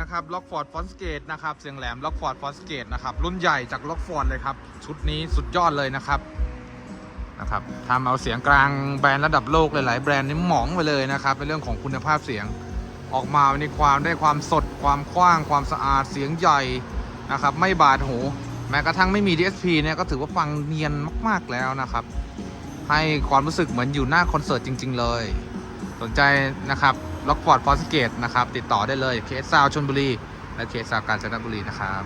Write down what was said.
นะครับล็อกฟอร์ดฟอนสเกตนะครับเสียงแหลมล็อกฟอร์ดฟอนสเกตนะครับรุ่นใหญ่จากล็อกฟอร์ดเลยครับชุดนี้สุดยอดเลยนะครับนะครับทำเอาเสียงกลางแบรนด์ระดับโลกหลายๆแบรนด์นี่หมองไปเลยนะครับในเรื่องของคุณภาพเสียงออกมาในความได้ความสดความกว้าง ความสะอาดเสียงใหญ่นะครับไม่บาดหู แม้กระทั่งไม่มี DSP เนี่ยก็ถือว่าฟังเนียนมาก ๆแล้วนะครับ ให้ความรู้สึกเหมือนอยู่หน้าคอนเสิร์ตจริง ๆ เลย สนใจนะครับ ล็อกฟอร์ดฟอสเกตนะครับ ติดต่อได้เลยเคสซาวชนบุรี และเคสซาวกาญจนบุรีนะครับ